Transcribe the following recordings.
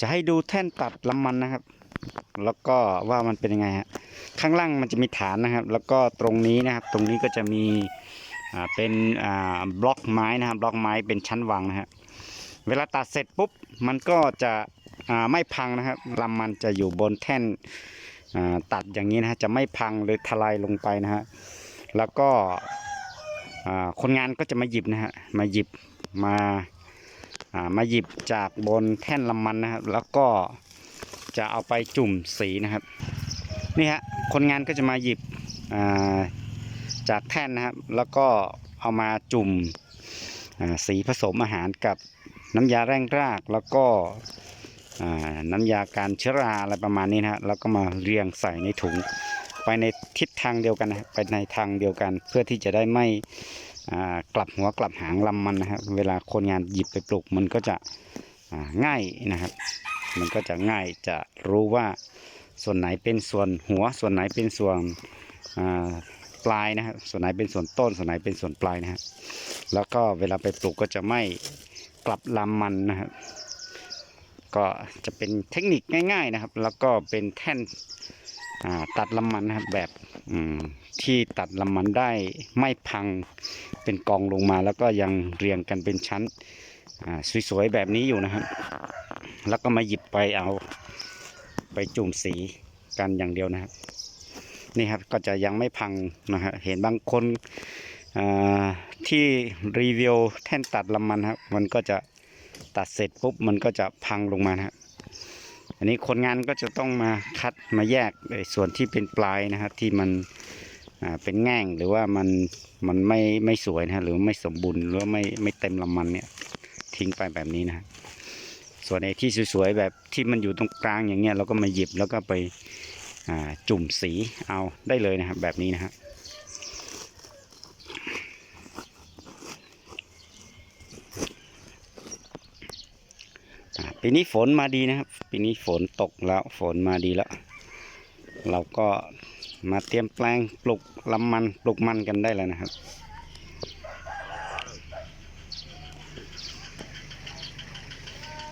จะให้ดูแท่นตัดลำมันนะครับ แล้วก็ว่ามันเป็นยังไงฮะข้างล่างมันจะมีฐานนะครับ แล้วก็ตรงนี้นะครับ ตรงนี้ก็จะมีเป็นบล็อกไม้นะครับ บล็อกไม้เป็นชั้นวางนะฮะเวลาตัดเสร็จปุ๊บมันก็จะไม่พังนะครับลำมันจะอยู่บนแท่นตัดอย่างนี้นะฮะจะไม่พังหรือทลายลงไปนะฮะแล้วก็คนงานก็จะมาหยิบนะฮะมาหยิบมา มาหยิบจากบนแท่นลำมันนะครับ แล้วก็จะเอาไปจุ่มสีนะครับ นี่ฮะคนงานก็จะมาหยิบาจากแท่นนะครับ แล้วก็เอามาจุ่มสีผสมอาหารกับน้ำยาแร่งราก แล้วก็น้ำยาการเชื้อราอะไรประมาณนี้นะฮะแล้วก็มาเรียงใส่ในถุงไปในทิศทางเดียวกันนะไปในทางเดียวกัน เพื่อที่จะได้ไม่ กลับหัวกลับหางลำมันนะครับ เวลาคนงานหยิบไปปลูกมันก็จะง่ายนะครับ มันก็จะง่ายจะรู้ว่าส่วนไหนเป็นส่วนหัวส่วนไหนเป็นส่วนปลายนะครับ ส่วนไหนเป็นส่วนต้น ส่วนไหนเป็นส่วนปลายนะครับ แล้วก็เวลาไปปลูกก็จะไม่กลับลำมันนะครับ ก็จะเป็นเทคนิคง่าย ๆนะครับ แล้วก็เป็นแท่น ตัดลำมันนะครับแบบที่ตัดลำมันได้ไม่พังเป็นกองลงมาแล้วก็ยังเรียงกันเป็นชั้นสวยๆแบบนี้อยู่นะครับ แล้วก็มาหยิบไปเอาไปจุ่มสีกันอย่างเดียวนะครับ นี่ครับก็จะยังไม่พังนะฮะเห็นบางคนที่รีวิวแท่นตัดลำมันครับมันก็จะตัดเสร็จปุ๊บมันก็จะพังลงมานะครับ อันนี้คนงานก็จะต้องมาคัดมาแยกไอ้ส่วนที่เป็นปลายนะครับ ที่มันเป็นแง่งหรือว่ามันมันไม่ไม่สวยนะฮะหรือไม่สมบูรณ์หรือไม่ไม่เต็มลำมันเนี่ยทิ้งไปแบบนี้นะส่วนไอ้ที่สวยๆแบบที่มันอยู่ตรงกลางอย่างเงี้ยเราก็มาหยิบแล้วก็ไปจุ่มสีเอาได้เลยนะครับแบบนี้นะฮะอ่ ปีนี้ฝนมาดีนะครับ ปีนี้ฝนตกแล้วฝนมาดีแล้ว เราก็มาเตรียมแปลงปลูกลำมันปลูกมันกันได้แล้วนะครับ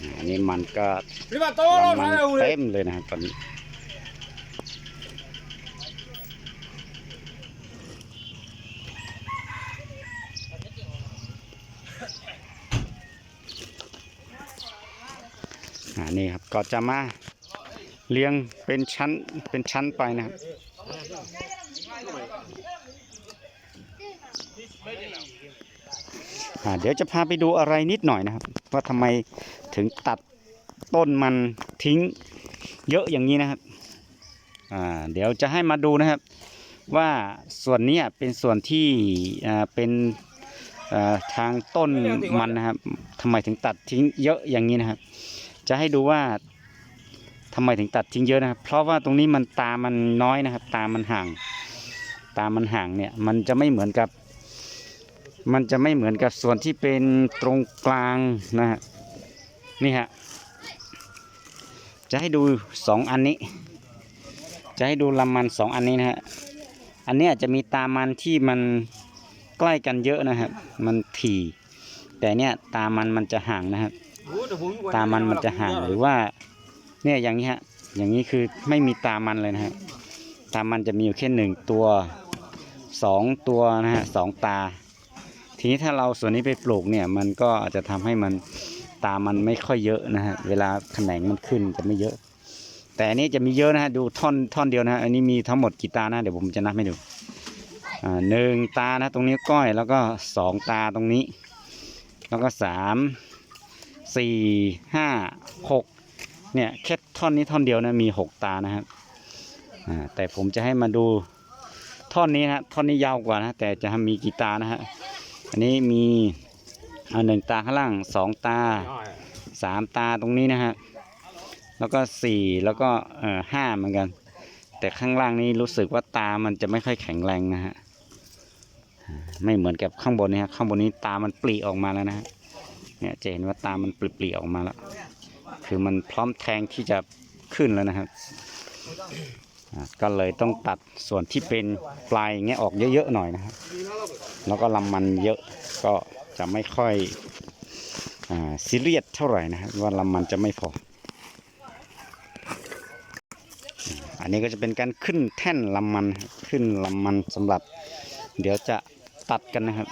อ่าอันนี้มันก็ Prima todo, ลำมัน no, เต็มเลยนะครับตอนนี้ นี่ครับก็จะมาเรียงเป็นชั้นเป็นชั้นไปนะครับเดี๋ยวจะพาไปดูอะไรนิดหน่อยนะครับ ว่าทำไมถึงตัดต้นมันทิ้งเยอะอย่างนี้นะครับเดี๋ยวจะให้มาดูนะครับ ว่าส่วนนี้เป็นส่วนที่เป็นทางต้นมันนะครับทำไมถึงตัดทิ้งเยอะอย่างนี้นะครับ จะให้ดูว่าทำไมถึงตัดทิ้งเยอะนะครับ เพราะว่าตรงนี้มันตามันน้อยนะครับ ตามันห่าง ตามันห่างเนี่ย มันจะไม่เหมือนกับ มันจะไม่เหมือนกับส่วนที่เป็นตรงกลางนะฮะนี่ฮะจะให้ดูสองอันนี้ จะให้ดูลำมันสองอันนี้นะฮะอันเนี้ยจะมีตามันที่มันใกล้กันเยอะนะครับ มันถี่ แต่เนี่ยตามันมันจะห่างนะครับ ตามันมันจะห่างหรือว่า เนี่ยอย่างนี้ฮะ อย่างนี้คือไม่มีตามันเลยนะฮะ ตามันจะมีอยู่แค่หนึ่งตัวสองตัวนะฮะสองตา ทีนี้ถ้าเราส่วนนี้ไปปลูกเนี่ยมันก็อาจจะทำให้มันตามันไม่ค่อยเยอะนะฮะ เวลาแขนงมันขึ้นจะไม่เยอะ แต่อันนี้จะมีเยอะนะฮะ ดูท่อนท่อนเดียวนะฮะ อันนี้มีทั้งหมดกี่ตานะ เดี๋ยวผมจะนับให้ดูอ่าหนึ่งตานะตรงนี้วก้อยแล้วก็สองตาตรงนี้ แล้วก็สาม สี่ห้าหกเนี่ยแค่ท่อนนี้ท่อนเดียวนะมีหกตานะครับแต่ผมจะให้มาดูท่อนนี้นะท่อนนี้ยาวกว่านะแต่จะมีกี่ตานะฮะอันนี้มีเอาหนึ่งตาข้างล่างสองตาสามตาตรงนี้นะฮะแล้วก็สี่แล้วก็เอ่อห้าเหมือนกัน แต่ข้างล่างนี้รู้สึกว่าตามันจะไม่ค่อยแข็งแรงนะฮะไม่เหมือนกับข้างบนนี่ฮะข้างบนนี้ตามันปลีออกมาแล้วนะฮะ เนี่ยจะเห็นว่าตามันเปลี่ยวออกมาแล้ว คือมันพร้อมแทงที่จะขึ้นแล้วนะครับ ก็เลยต้องตัดส่วนที่เป็นปลายเงี้ยออกเยอะๆหน่อยนะครับ แล้วก็ลำมันเยอะก็จะไม่ค่อยซีเรียสเท่าไหร่นะครับว่าลำมันจะไม่พอ อันนี้ก็จะเป็นการขึ้นแท่นลำมันขึ้นลำมันสำหรับ เดี๋ยวจะตัดกันนะครับ